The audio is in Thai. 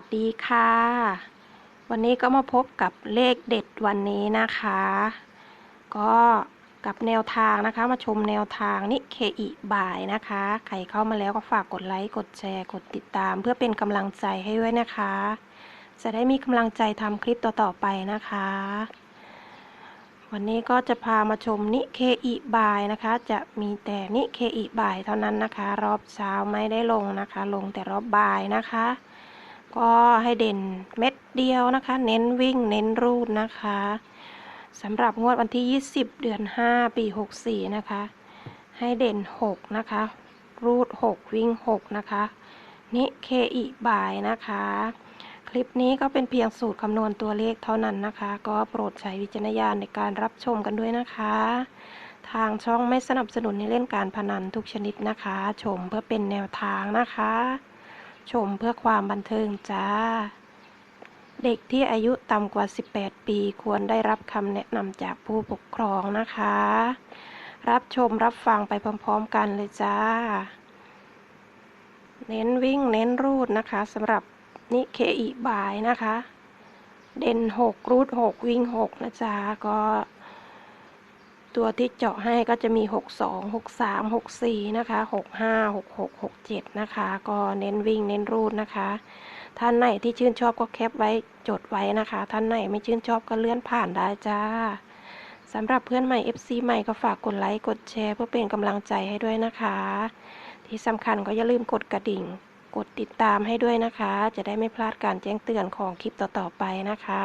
สดีค่ะ วันนี้ก็มาพบกับเลขเด็ดวันนี้นะคะ ก็กับแนวทางนะคะ มาชมแนวทางนิเคอิบ่ายนะคะ ใครเข้ามาแล้วก็ฝากกดไลค์กดแชร์กดติดตาม เพื่อเป็นกำลังใจให้ด้วยนะคะ จะได้มีกำลังใจทำคลิปต่อๆไปนะคะ วันนี้ก็จะพามาชมนิเคอิบ่ายนะคะ จะมีแต่นิเคอิบ่ายเท่านั้นนะคะ รอบเช้าไม่ได้ลงนะคะ ลงแต่รอบบ่ายนะคะ ก็ให้เด่นเม็ดเดียวนะคะ เน้นวิ่งเน้นรูดนะคะสำหรับงวดวันที่ 20 เดือน 5 ปี 64 นะคะ ให้เด่น 6 นะคะ รูด 6 วิ่ง 6 นะคะนิเคอิบายนะคะ คลิปนี้ก็เป็นเพียงสูตรคำนวณตัวเลขเท่านั้นนะคะ ก็โปรดใช้วิจารณญาณในการรับชมกันด้วยนะคะ ทางช่องไม่สนับสนุนในเล่นการพนันทุกชนิดนะคะ ชมเพื่อเป็นแนวทางนะคะ ชมเพื่อความบันเทิงจ้า เด็กที่อายุต่ำกว่า 18 ปีควรได้รับคำแนะนำจากผู้ปกครองนะคะ รับชมรับฟังไปพร้อมๆ กันเลยจ้า เน้นวิ่งเน้นรูดนะคะสำหรับนิเคอิบายนะคะ เด่น 6 รูด 6 วิ่ง 6 นะจ๊ะก็ ตัวที่เจาะให้ก็จะมี 62 63 64 นะคะ 65 66 67 นะคะ ก็เน้นวิ่งเน้นรูดนะคะ ท่านไหนที่ชื่นชอบก็แคปไว้จดไว้นะคะ ท่านไหนไม่ชื่นชอบก็เลื่อนผ่านได้จ้าสำหรับเพื่อนใหม่ FC ใหม่ก็ฝากกดไลค์กดแชร์ เพื่อเป็นกำลังใจให้ด้วยนะคะ ที่สำคัญก็อย่าลืมกดกระดิ่ง กดติดตามให้ด้วยนะคะ จะได้ไม่พลาดการแจ้งเตือนของคลิปต่อๆไปนะคะ